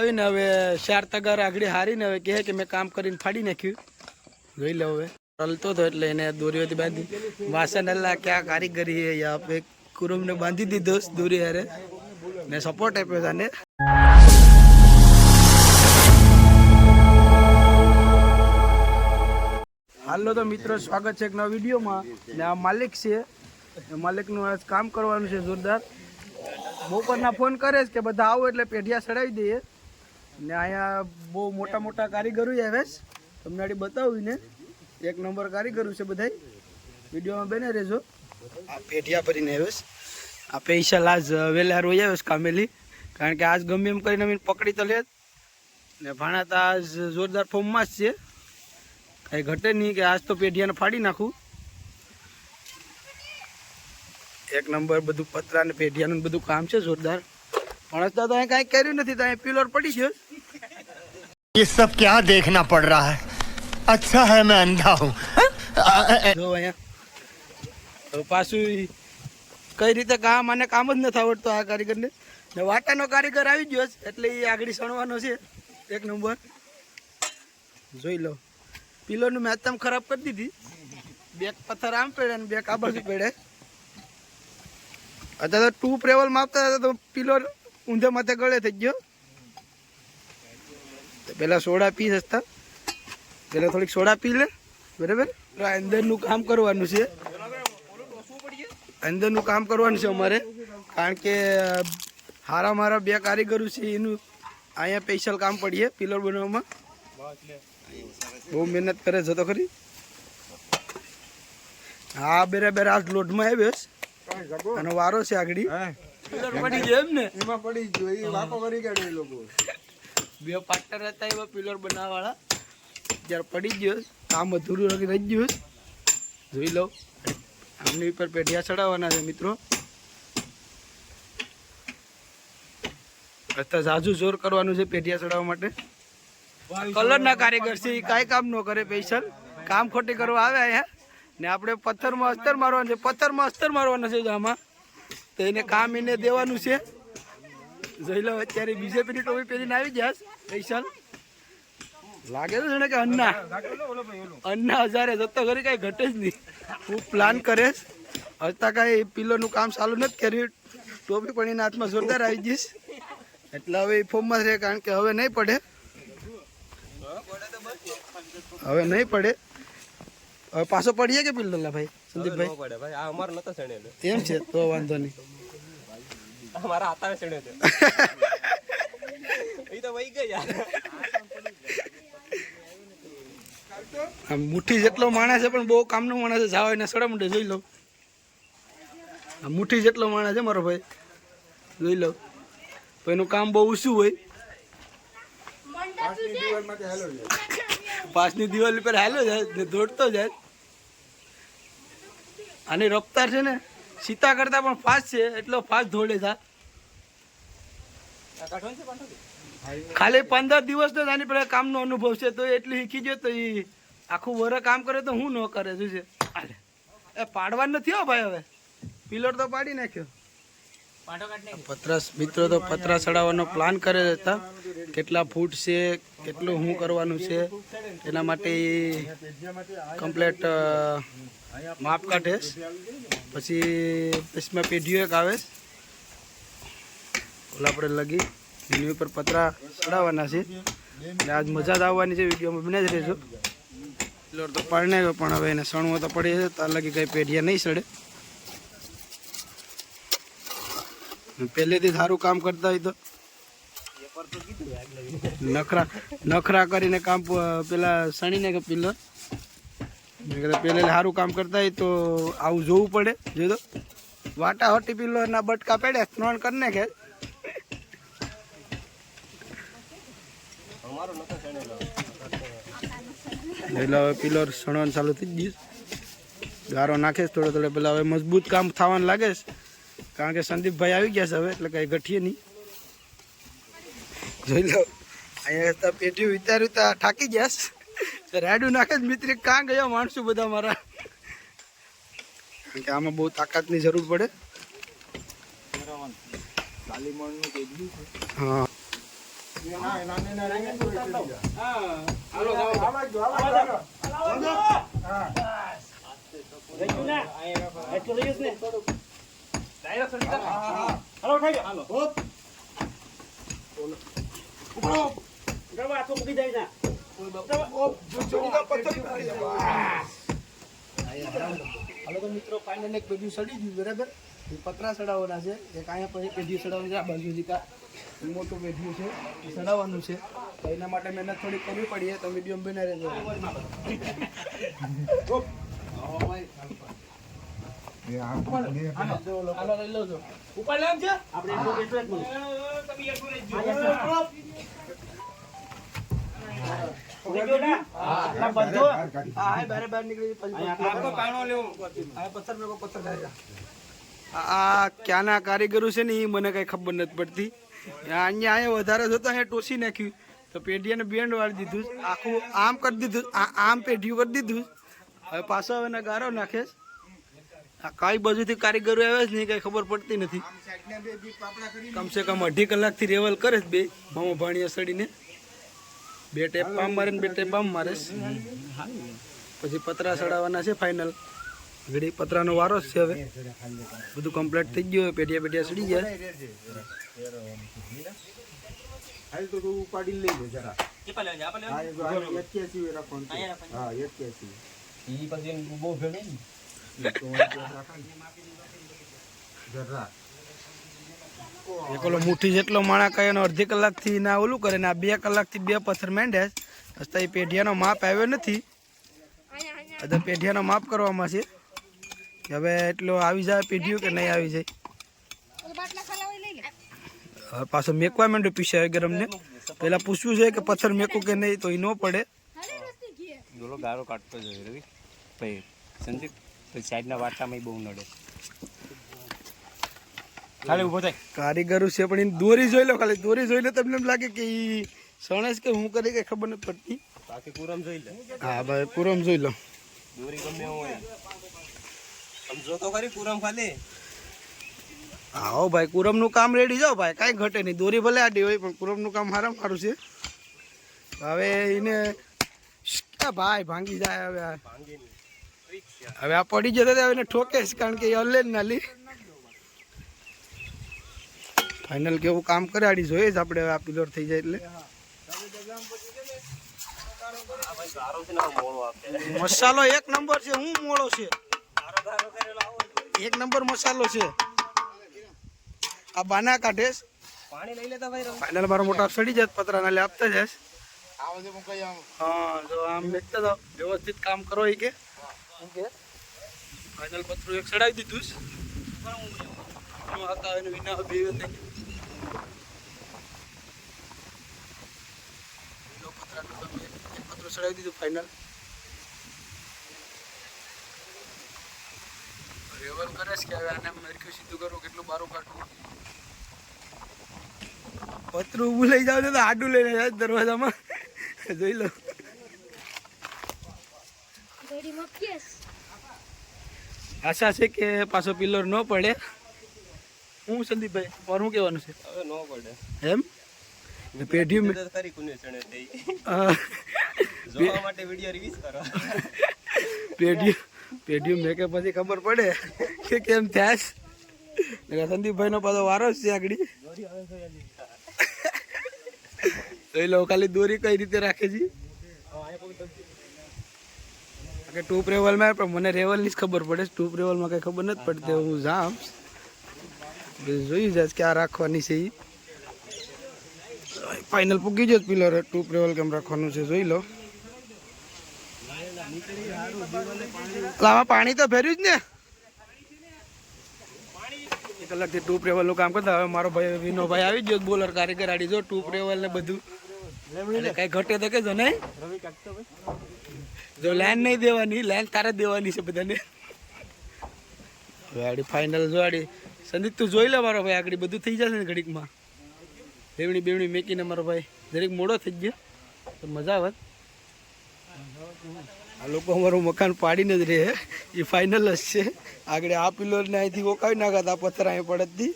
આવીને હવે ચાર તગાર આગળ હારીને હવે કહે કે મેં કામ કરીને ફાડી નાખ્યું. જોઈ લે હવે. ચલતો હતો એટલે એને દોરીઓથી બાંધી. વાસણ અલ્લા ક્યાં કારીગરી હે યા કુરુમને બાંધી દીધો દોરી હારે. ને સપોર્ટ આપ્યો તને હાલો તો મિત્રો, સ્વાગત છે એક નવા વિડીયોમાં. ને આ માલિક છે. માલિકનું આજ કામ કરવાનું છે, જોરદાર. બપોરના ફોન કરે છે કે બધા આવો એટલે પેઢિયા ચડાવી દઈએ. ને અહીંયા બહુ મોટા મોટા કારીગરો આવે છે. તમને આડી બતાવીને એક નંબર કારીગરો છે બધા વિડીયોમાં બેને રહેજો. આ પેઢિયા ભરીને આવે છે. આ પૈસા લાજ વહેલા રોઈ આવે કામેલી. કારણ કે આજ ગમે એમ કરીને અમે પકડી તો લે ને ભાણા તો આજ જોરદાર ફોર્મમાં જ છે. કાંઈ ઘટે નહીં કે આજ તો પેઢિયાને ફાડી નાખું. એક નંબર બધું પતરા ને પેઢિયાનું બધું કામ છે જોરદાર. પણ દાદા કાંઈ કર્યું નથી, તો અહીં પિલર પડી ગયો ये सब क्या देखना पड़ रहा है अच्छा है मैं अंधा हूँ જો અહીંયા તો પાછું કઈ રીતે કામ આને કામ જ નથી આવડતું આ કારીગરને ને વાટાનો કારીગર આવી ગયો છે એટલે એ આગળ સણવાનો છે એક નંબર જોઈ લો પિલરનું મેં અત્યમ ખરાબ કરી દીધી બે પથ્થર આમ પડે ને બે આ બાજુ પડે અત્યારે તો ટુ પ્રેવલ માપતા હતા તો પિલર ઊંધે માથે ગળે થઈ ગયો તો પેલા સોડા પી સસ્તા પેલા થોડીક સોડા પી લે. બરાબર? આ અંદરનું કામ કરવાનું છે. અંદરનું કામ કરવાનું છે અમારે. કારણ કે હારા મારા બે કારીગરો છે એનું અહીંયા સ્પેશિયલ કામ પડીએ પિલર બનાવવામાં. બહુ મહેનત કરે છે તો ખરી. હા બરાબર આ લોટમાં લોડમાં આવ્યો છે. અને વારો છે આગળ. પડી જાય એમ ને એમાં પડી ગયો એ વાપો કરી કાઢે એ લોકો. બે પાર્ટનર હતા એવા પિલર બનાવવાવાળા જ્યારે પડી ગયો, કામ અધૂરું રહી રહી ગયું. જોઈ લો, આમની ઉપર પેઢિયા ચડાવવાના છે મિત્રો. અત્યારે ઝાઝુ જોર કરવાનું છે પેઢિયા ચડાવવા માટે. કલરના કારીગર છે એ કાંઈ કામ ન કરે પૈસા. કામ ખોટી કરવા આવે અહીંયા. ને આપણે પથ્થરમાં અસ્તર મારવાનું છે, પથ્થરમાં અસ્તર મારવાનું છે આમાં. તો એને કામ એને દેવાનું છે. જોઈ લો અત્યારે બીજેપીની ટોપી પહેરીને આવી ગયા પૈસા લાગે તો છે ને કે અન્ના? અન્ના હજારે જતો કરી કાંઈ ઘટે જ નહીં. હું પ્લાન કરે હજતા કાંઈ પિલરનું કામ ચાલુ નથી કર્યું. ટોપી પણ એના હાથમાં જોરદાર આવી જઈશ એટલે હવે એ ફોર્મમાં રહે કારણ કે હવે નહીં પડે. હવે નહીં પડે. હવે પાછો પડીએ કે પિલ્લર ભાઈ સંદીપભાઈ? એમ છે તો વાંધો નહીં. અમારા હાથાને સણ્યો છે. ये तो वही ગયા આમ મુઠ્ઠી જેટલો માણસ છે પણ બહુ કામનો માણસ છે. જાવ એને સડા મોઢે જોઈ લો. આ મુઠ્ઠી જેટલો માણસ છે મારો ભાઈ. જોઈ લો. તો એનું કામ બહુ ઓછું હોય. પાછની દિવાલ પર હાલો જાય દોડતો જાય. આની રફતાર છે ને સીતા કરતા પણ ફાસ્ટ છે, એટલો ફાસ્ટ ધોળે છે. ખાલી પંદર દિવસનો જ આની પેલા કામનો અનુભવ છે, તો એટલું શીખી ગયો તો એ આખું વર કામ કરે તો હું ન કરે, શું છે? એ પાડવાનું નથી હો ભાઈ હવે. પિલર તો પાડી નાખ્યો. પતરા મિત્રો તો પતરા ચડાવવાનો પ્લાન કરે હતા. કેટલા ફૂટ છે, કેટલું શું કરવાનું છે, એના માટે કમ્પ્લેટ માપ કાઢેશ પછી પછી પેઢીઓ એક આવે. ઓલા પર લગી, એની ઉપર પતરા ચડાવવાના છે. એટલે આજ મજા જ આવવાની છે વિડીયોમાં બને જ રહેજો. તો પડને પણ હવે એને સણવો તો પડી છે. તાર લગી કંઈ પેઢીયા નહીં સડે. પહેલેથી સારું કામ કરતા હોય તો. નખરા નખરા કરીને કામ પેલા સણીને કે પેલે. કીધું સારું કામ કરતા હોય તો આવું જોવું પડે. જો તો વાટા હોટી પિલરના બટકા પડે ત્રણ કરી નાખે. એટલે હવે પિલર સણવાનું ચાલુ થઈ ગયું. ગારો નાખે થોડો થોડો, પેલા હવે મજબૂત કામ થવાનું લાગે છે. કારણ કે સંદીપભાઈ આવી ગયા છે હવે, એટલે કઈ ગઠીએ નહીં. જોઈ લો, અહીંયા પેઢી વિચાર્યું તો થાકી ગયા છે. રાડું નાખે જ મિત્રી, કાં ગયા માણસો બધા મારા? કારણ કે આમાં બહુ તાકાતની જરૂર પડે. હા. હાલો તો મિત્રો ફાઇનલ એક પેઢી સડી ગયું બરાબર એ પતરા સડાવવાના છે એક અહીંયા પછી પેઢી સડાવવાની છે આ બાજુ કા મોટું પેઢી છે એ સડાવવાનું છે તો એના માટે મહેનત થોડી કરવી પડી તો વીડિયો બના રહેજો હાલો હા હા ક્યાંના કારીગરો છે ને એ મને કઈ ખબર નથી પડતી. અહીંયા અહીંયા વધારે જોતા અહીંયા ટોસી નાખ્યું તો પેઢીને બેન્ડ વાળી દીધું આખું આમ કરી દીધું. આમ પેઢીયું કરી દીધું. હવે પાછો હવે ગારો નાખે છે. આ કઈ બાજુથી કારીગરો આવે છે ને કઈ ખબર પડતી નથી. કમસે કમ અઢી કલાકથી રેવલ કરે છે બે મામો ભાણિયા સડીને બે ટેપ પામ મારે ને બે ટેપ પામ મારે. પછી પતરા ચડાવવાના છે ફાઇનલ ઘડી પતરાનો વારો છે હવે. બધું કમ્પ્લીટ થઈ ગયું પેટિયા પેટિયા પેઢિયા સડી ગયા. હાલ તું ઉપાડી લઈ લે જરા. હા, એ જો આ 81 એ રાખવાનું છે. હા 81. ઈ પછી બહુ ને તો આ રાખે ને. જરા એક ઓલો મુઠ્ઠી જેટલો માણા કહે અડધી કલાકથી ના ઓલું કરે ને આ બે કલાકથી બે પથ્થર માંડ્યા હસ્તા એ પેઢિયાનો માપ આવ્યો નથી. અત્યારે પેઢિયાનો માપ કરવામાં છે. હવે એટલો આવી જાય પેઢિયું કે નહીં આવી જાય? પાછો મેકવા માંડ્યો પીછા ગરમને. પેલા પૂછવું છે કે પથ્થર મેકું કે નહીં તો એ ન પડે. ગારો કાઢતો જ રવિ. પછી પછી સાઈડના વાટામાં બહુ નડે. ખાલી ઊભો થાય. કારીગરો છે પણ એની દોરી જોઈ લો ખાલી દોરી જોઈ લો તમને એમ લાગે કે એ સણેશ કે હું કરી કે ખબર નથી પડતી. બાકી પૂરમ જોઈ લે. હા ભાઈ પૂરમ જોઈ લો. દોરી ગમે હોય. સમજો તો ખરી પૂરમ ખાલી. આવો ભાઈ કુરમનું કામ રેડી જાઓ ભાઈ કાંઈ ઘટે નહીં. દોરી ભલે આડી હોય પણ કુરમનું કામ સારા સારું છે. હવે એને ભાઈ ભાંગી જાય હવે આ. હવે આ પડી જતો તો હવે એને ઠોકે છે કારણ કે એ ના લી. ફાઇનલ કેવું કામ કરાડી જોઈએ જ આપણે હવે આ પિલર થઈ જાય એટલે. મસાલો એક નંબર છે હું મોળો છે. એક નંબર મસાલો છે. આ બાના કાઢે છે. પાણી લઈ લેતા ભાઈ ફાઇનલ મારો મોટા સડી જાય પતરાના લે આપતા જશ હા જો આમ વેચતા જાઓ વ્યવસ્થિત કામ કરો એ કે. ફાઇનલ પત્રો એક ચડાવી દીધું છે. હતા એને વિના બે પતરું સડાવી દીધું ફાઇનલ રેવલ કરે છે કે આને મરક્યું સીધું કરવું કેટલું બારું કાઢવું? પતરું ઊભું લઈ જાવ તો આડું લઈને દરવાજામાં. જોઈ લો. આશા છે કે પાછો પિલ્લર ન પડે. હું સંદીપભાઈ મારું શું કહેવાનું છે? હવે ન પડે. એમ? પેઢી તો ખરી કુને ચણે થઈ જોવા માટે વિડિયો રિલીઝ કરો. પેઢી પેઢી મેકે પછી ખબર પડે કે કેમ થયા છે. નકર સંદીપભાઈનો પાછો વારો છે આગળ. જોઈ લો ખાલી દોરી કઈ રીતે રાખે છે? કે ટૂપ રેવલમાં પણ મને રેવલની જ ખબર પડે ટૂપ રેવલમાં કઈ ખબર નથી પડતી હું જામ જોઈ જાય કે આ રાખવાની છે એ ફાઇનલ પૂગી જાય પેલો ટૂપ રેવલ કેમ રાખવાનું છે જોઈ લો. આમાં પાણી તો ભર્યું જ ને. કલાક કલાકથી ટૂપ રેવલનું કામ કરતા હવે મારો ભાઈ વિનોભાઈ આવી ગયો બોલર કારીગર આડી જો ટૂપ રેવલ ને બધું. કઈ ઘટે તો કે જો નહીં. જો લાઈન નહીં દેવાની લાઈન તારે દેવાની છે બધાને. હવે આડી ફાઇનલ જો આડી. સંદીપ તું જોઈ લે મારો ભાઈ આગળ બધું થઈ જશે ને ઘડીકમાં. બેવણી બેવણી મેકીને મારો ભાઈ. દરેક મોડો થઈ ગયો. તો મજા આવત આ લોકો અમારું મકાન પાડીને જ રહે. એ ફાઇનલ જ છે. આગળ આ પિલોરને અહીંથી ઓકાવી નાખતા પથ્થર અહીં પડતથી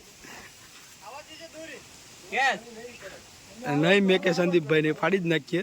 નહીં. મેં કે સંદીપભાઈ ને ફાડી જ નાખીએ.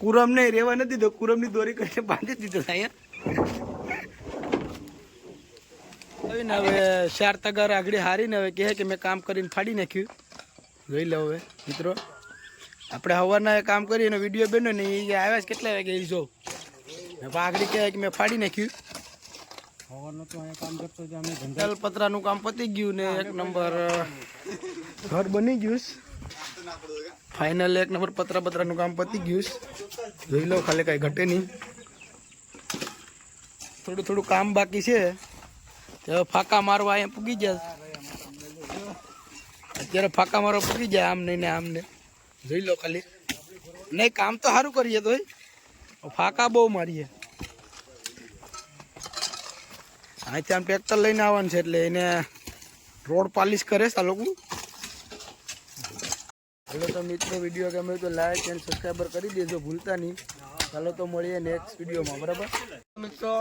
કુરમ નહીં રેવા નથી દીધો. કુરમની દોરી કરીને બાંધી દીધો અહીંયા હવે ને હવે ચાર તગાર આગળ હારીને હવે કહે કે મેં કામ કરીને ફાડી નાખ્યું. જોઈ લો હવે મિત્રો. આપણે હવારના કામ કરીએ એનો વીડિયો બન્યો ને એ આવ્યા છે કેટલા વાગે એ જો. ને આગળ કહે કે મેં ફાડી નાખ્યું. પતરાનું કામ પતી ગયું ને એક નંબર ઘર બની ગયું ફાઇનલ એક નંબર પતરા પતરાનું કામ પતી ગયું છે. જોઈ લો, ખાલી કાંઈ ઘટે નહીં. થોડું થોડું કામ બાકી છે. તે હવે ફાંકા મારવા અહીંયા પૂગી જાય અત્યારે ફાંકા મારવા પૂગી જાય આમ નહીં ને આમ ને. જોઈ લો ખાલી. નહીં, કામ તો સારું કરીએ તોય ફાંકા બહુ મારીએ. અહીંથી આમ ટ્રેક્ટર લઈને આવવાનું છે એટલે એને રોડ પાલિશ કરે છે આ લોકો. ચાલો તો મિત્રો વીડિયો ગમે તો લાઈક એન્ડ સબસ્ક્રાઈબર કરી દેજો ભૂલતા નહીં. ચાલો તો મળીએ નેક્સ્ટ વિડીયોમાં બરાબર? મિત્રો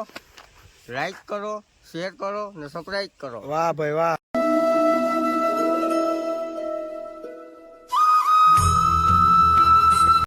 લાઈક કરો શેર કરો ને સબસ્ક્રાઈબ કરો. વાહ ભાઈ વાહ.